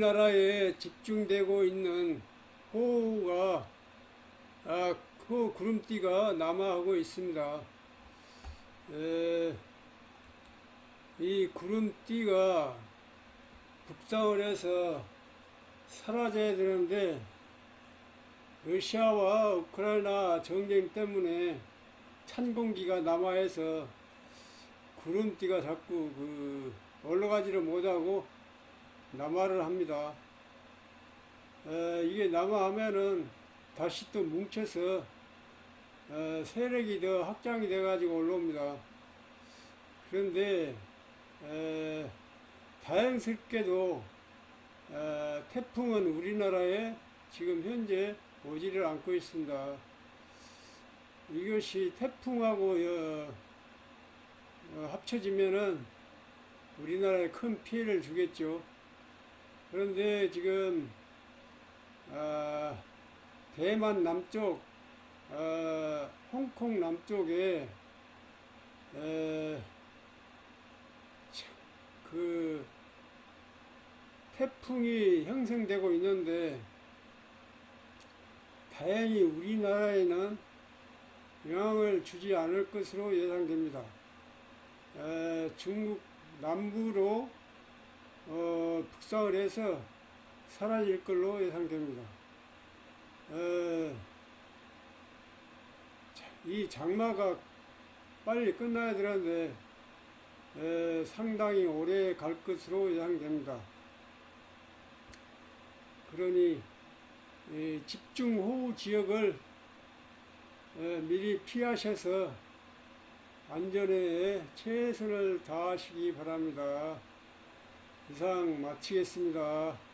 우리나라에 집중되고 있는 호우가 아, 그 구름띠가 남하하고 있습니다. 에, 이 구름띠가 북상을 해서 사라져야 되는데 러시아와 우크라이나 전쟁 때문에 찬 공기가 남하해서 구름띠가 자꾸 그 올라가지를 못하고 남하를 합니다. 에, 이게 남하하면은 다시 또 뭉쳐서 어, 세력이 더 확장이 돼가지고 올라옵니다. 그런데 에, 다행스럽게도 에, 태풍은 우리나라에 지금 현재 오지를 않고 있습니다. 이것이 태풍하고 어, 어, 합쳐지면은 우리나라에 큰 피해를 주겠죠. 그런데 지금 아, 대만 남쪽, 어, 홍콩 남쪽에 에, 참, 그 태풍이 형성되고 있는데 다행히 우리나라에는 영향을 주지 않을 것으로 예상됩니다. 에, 중국 남부로 어, 북상을 해서 사라질 걸로 예상됩니다. 에, 자, 이 장마가 빨리 끝나야 되는데 에, 상당히 오래 갈 것으로 예상됩니다. 그러니 이 집중호우 지역을 에, 미리 피하셔서 안전에 최선을 다하시기 바랍니다. 이상 마치겠습니다.